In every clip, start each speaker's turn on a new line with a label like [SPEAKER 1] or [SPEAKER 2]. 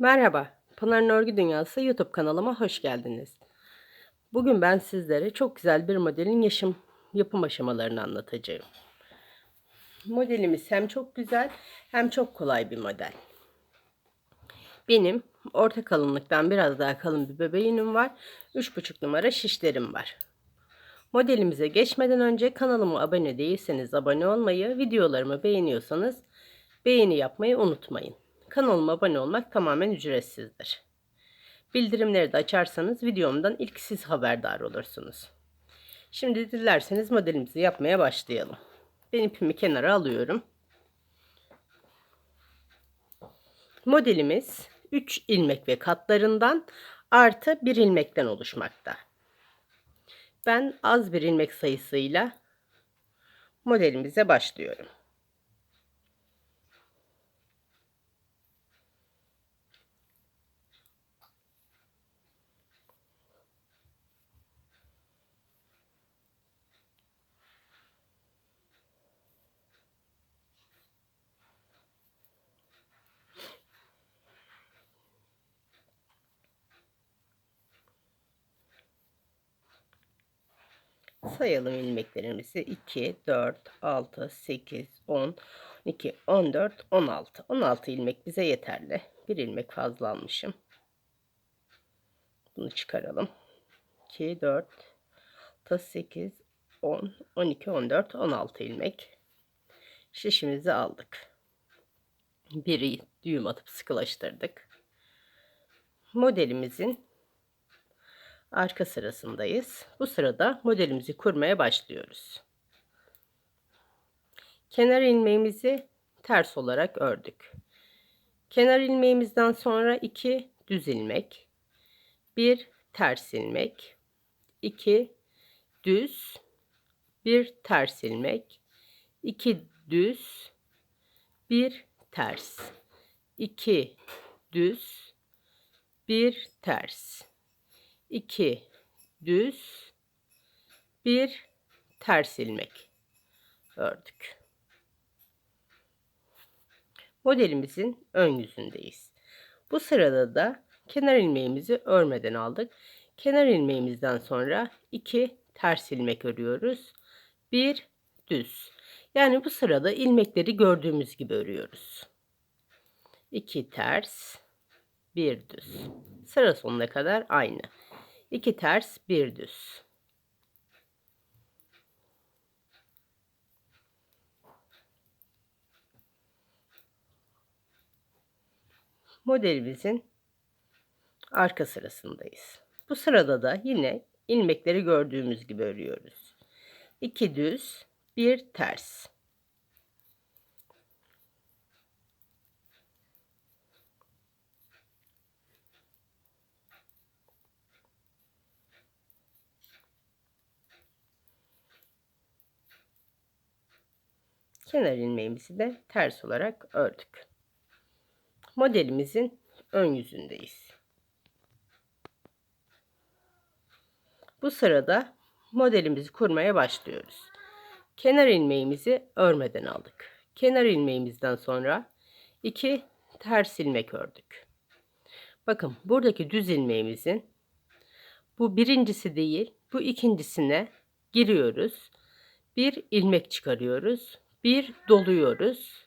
[SPEAKER 1] Merhaba, Pınar'ın Örgü Dünyası YouTube kanalıma hoş geldiniz. Bugün ben sizlere çok güzel bir modelin yaşam, yapım aşamalarını anlatacağım. Modelimiz hem çok güzel hem çok kolay bir model. Benim orta kalınlıktan biraz daha kalın bir bebeğinim var. 3,5 numara şişlerim var. Modelimize geçmeden önce kanalıma abone değilseniz abone olmayı, videolarımı beğeniyorsanız beğeni yapmayı unutmayın. Kanalıma abone olmak tamamen ücretsizdir. Bildirimleri de açarsanız videomdan ilk siz haberdar olursunuz. Şimdi dilerseniz modelimizi yapmaya başlayalım. Ben ipimi kenara alıyorum. Modelimiz 3 ilmek ve katlarından artı 1 ilmekten oluşmakta. Ben az bir ilmek sayısıyla modelimize başlıyorum. Sayalım ilmeklerimizi. 2, 4, 6, 8, 10, 12, 14, 16. 16 ilmek bize yeterli. Bir ilmek fazla almışım. Bunu çıkaralım. 2, 4, 6, 8, 10, 12, 14, 16 ilmek. Şişimizi aldık. Biri düğüm atıp sıkılaştırdık. Modelimizin arka sırasındayız. Bu sırada modelimizi kurmaya başlıyoruz. Kenar ilmeğimizi ters olarak ördük. Kenar ilmeğimizden sonra 2 düz ilmek, 1 ters ilmek, 2 düz, 1 ters ilmek, 2 düz, 1 ters, 2 düz, 1 ters. 2 düz, 1 ters ilmek ördük. Modelimizin ön yüzündeyiz. Bu sırada da kenar ilmeğimizi örmeden aldık. Kenar ilmeğimizden sonra 2 ters ilmek örüyoruz. 1 düz. Yani bu sırada ilmekleri gördüğümüz gibi örüyoruz. 2 ters, 1 düz. Sıra sonuna kadar aynı. 2 ters, 1 düz. Modelimizin arka sırasındayız. Bu sırada da yine ilmekleri gördüğümüz gibi örüyoruz. 2 düz, 1 ters. Kenar ilmeğimizi de ters olarak ördük. Modelimizin ön yüzündeyiz. Bu sırada modelimizi kurmaya başlıyoruz. Kenar ilmeğimizi örmeden aldık. Kenar ilmeğimizden sonra iki ters ilmek ördük. Bakın buradaki düz ilmeğimizin bu birincisi değil bu ikincisine giriyoruz. Bir ilmek çıkarıyoruz bir doluyoruz.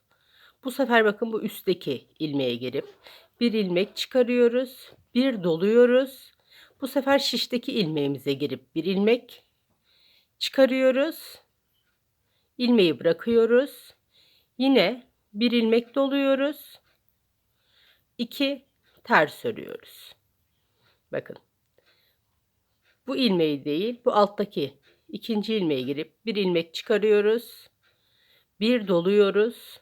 [SPEAKER 1] Bu sefer bakın bu üstteki ilmeğe girip bir ilmek çıkarıyoruz. Bir doluyoruz. Bu sefer şişteki ilmeğimize girip bir ilmek çıkarıyoruz. ilmeği bırakıyoruz. Yine bir ilmek doluyoruz. İki ters örüyoruz. Bakın. Bu ilmeği değil, bu alttaki ikinci ilmeğe girip bir ilmek çıkarıyoruz bir doluyoruz.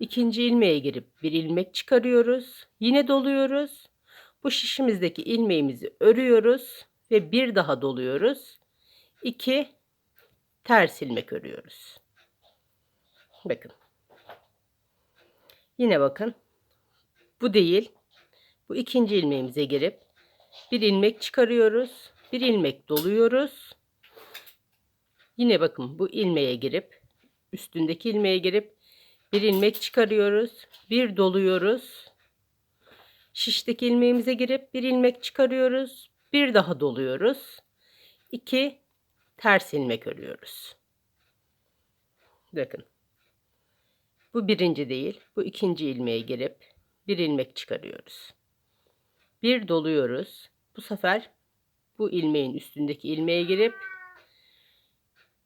[SPEAKER 1] İkinci ilmeğe girip bir ilmek çıkarıyoruz. Yine doluyoruz. Bu şişimizdeki ilmeğimizi örüyoruz ve bir daha doluyoruz. İki ters ilmek örüyoruz. Bakın. Yine bakın. Bu değil. Bu ikinci ilmeğimize girip bir ilmek çıkarıyoruz. Bir ilmek doluyoruz. Yine bakın bu ilmeğe girip üstündeki ilmeğe girip bir ilmek çıkarıyoruz. Bir doluyoruz. şişteki ilmeğimize girip bir ilmek çıkarıyoruz. Bir daha doluyoruz. 2 ters ilmek örüyoruz. Bakın. Bu birinci değil. Bu ikinci ilmeğe girip bir ilmek çıkarıyoruz. Bir doluyoruz. Bu sefer bu ilmeğin üstündeki ilmeğe girip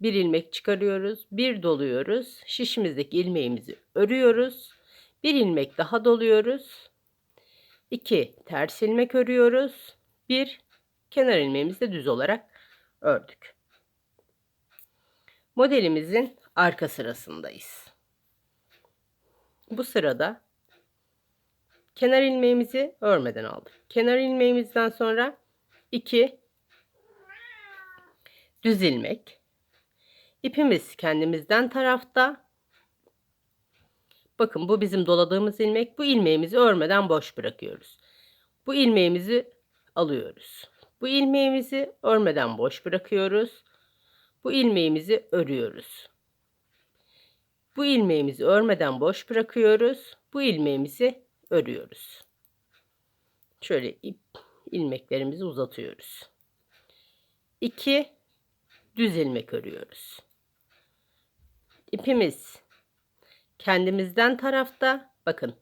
[SPEAKER 1] bir ilmek çıkarıyoruz. Bir doluyoruz. Şişimizdeki ilmeğimizi örüyoruz. Bir ilmek daha doluyoruz. 2 ters ilmek örüyoruz. Bir kenar ilmeğimizi de düz olarak ördük. Modelimizin arka sırasındayız. Bu sırada kenar ilmeğimizi örmeden aldık. Kenar ilmeğimizden sonra 2 düz ilmek. İpimiz kendimizden tarafta. Bakın bu bizim doladığımız ilmek. Bu ilmeğimizi örmeden boş bırakıyoruz. Bu ilmeğimizi alıyoruz. Bu ilmeğimizi örmeden boş bırakıyoruz. Bu ilmeğimizi örüyoruz. Bu ilmeğimizi örmeden boş bırakıyoruz. Bu ilmeğimizi örüyoruz. Şöyle ip ilmeklerimizi uzatıyoruz. 2 düz ilmek örüyoruz. İpimiz kendimizden tarafta bakın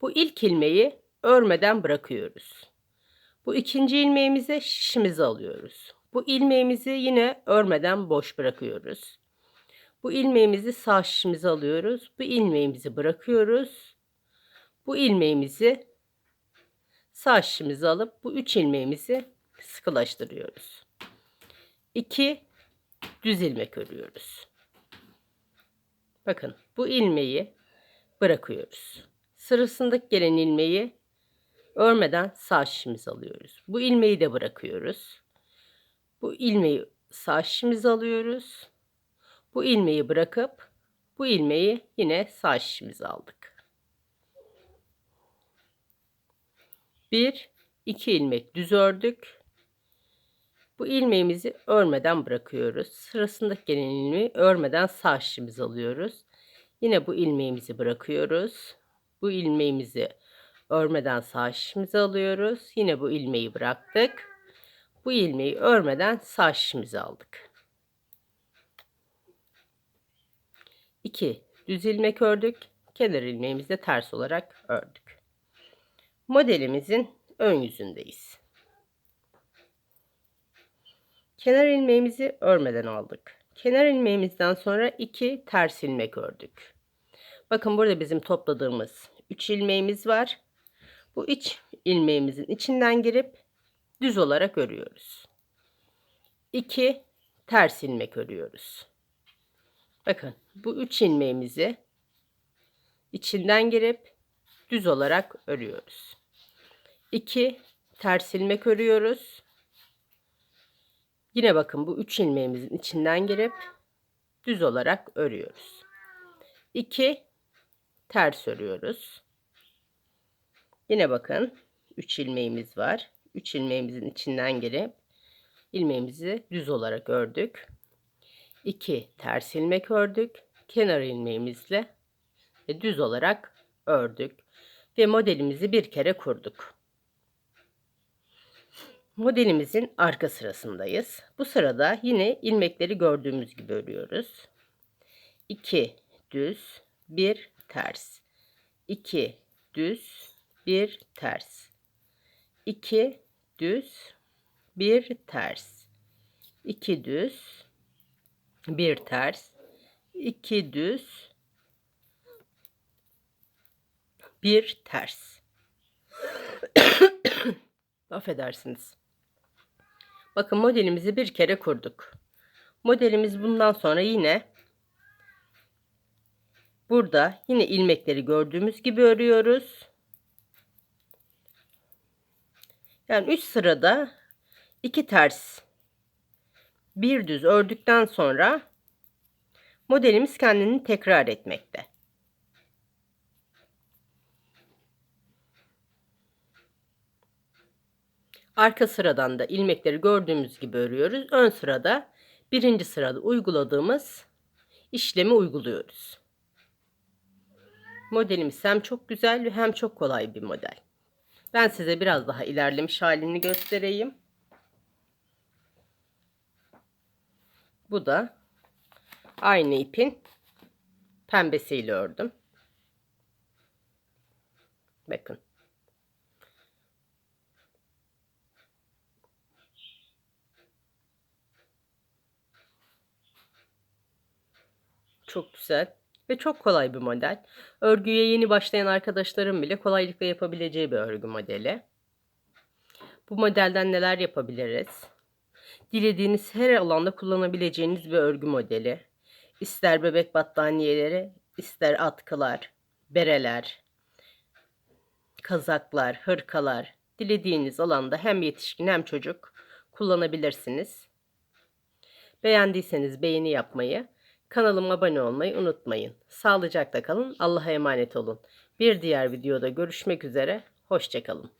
[SPEAKER 1] bu ilk ilmeği örmeden bırakıyoruz. Bu ikinci ilmeğimize şişimizi alıyoruz. Bu ilmeğimizi yine örmeden boş bırakıyoruz. Bu ilmeğimizi sağ şişimize alıyoruz. Bu ilmeğimizi bırakıyoruz. Bu ilmeğimizi sağ şişimize alıp bu üç ilmeğimizi sıkılaştırıyoruz. 2 düz ilmek örüyoruz. Bakın bu ilmeği bırakıyoruz. Sırasındaki gelen ilmeği örmeden sağ şişimize alıyoruz. Bu ilmeği de bırakıyoruz. Bu ilmeği sağ şişimize alıyoruz. Bu ilmeği bırakıp bu ilmeği yine sağ şişimize aldık. Bir, iki ilmek düz ördük. Bu ilmeğimizi örmeden bırakıyoruz. Sırasındaki gelen ilmeği örmeden sağ şişimize alıyoruz. Yine bu ilmeğimizi bırakıyoruz. Bu ilmeğimizi örmeden sağ şişimize alıyoruz. Yine bu ilmeği bıraktık. Bu ilmeği örmeden sağ şişimize aldık. 2 düz ilmek ördük. Kenar ilmeğimizi de ters olarak ördük. Modelimizin ön yüzündeyiz. Kenar ilmeğimizi örmeden aldık. Kenar ilmeğimizden sonra 2 ters ilmek ördük. Bakın burada bizim topladığımız 3 ilmeğimiz var. Bu iç ilmeğimizin içinden girip düz olarak örüyoruz. 2 ters ilmek örüyoruz. Bakın bu 3 ilmeğimizi içinden girip düz olarak örüyoruz. 2 ters ilmek örüyoruz. Yine bakın bu 3 ilmeğimizin içinden girip düz olarak örüyoruz. 2 ters örüyoruz. Yine bakın 3 ilmeğimiz var. 3 ilmeğimizin içinden girip ilmeğimizi düz olarak ördük. 2 ters ilmek ördük. Kenar ilmeğimizle ve düz olarak ördük ve modelimizi bir kere kurduk. Modelimizin arka sırasındayız. Bu sırada yine ilmekleri gördüğümüz gibi örüyoruz. 2 düz, 1 ters. 2 düz, 1 ters. 2 düz, 1 ters. 2 düz, 1 ters. 2 düz, 1 ters. Affedersiniz. Bakın modelimizi bir kere kurduk. Modelimiz bundan sonra yine burada yine ilmekleri gördüğümüz gibi örüyoruz. Yani 3 sırada 2 ters bir düz ördükten sonra modelimiz kendini tekrar etmekte. Arka sıradan da ilmekleri gördüğümüz gibi örüyoruz. Ön sırada birinci sırada uyguladığımız işlemi uyguluyoruz. Modelimiz hem çok güzel hem çok kolay bir model. Ben size biraz daha ilerlemiş halini göstereyim. Bu da aynı ipin pembesiyle ördüm. Bakın. Çok güzel ve çok kolay bir model. Örgüye yeni başlayan arkadaşlarım bile kolaylıkla yapabileceği bir örgü modeli. Bu modelden neler yapabiliriz? Dilediğiniz her alanda kullanabileceğiniz bir örgü modeli. İster bebek battaniyeleri, ister atkılar, bereler, kazaklar, hırkalar. Dilediğiniz alanda hem yetişkin hem çocuk kullanabilirsiniz. Beğendiyseniz beğeni yapmayı, kanalıma abone olmayı unutmayın. Sağlıcakla kalın, Allah'a emanet olun. Bir diğer videoda görüşmek üzere, hoşçakalın.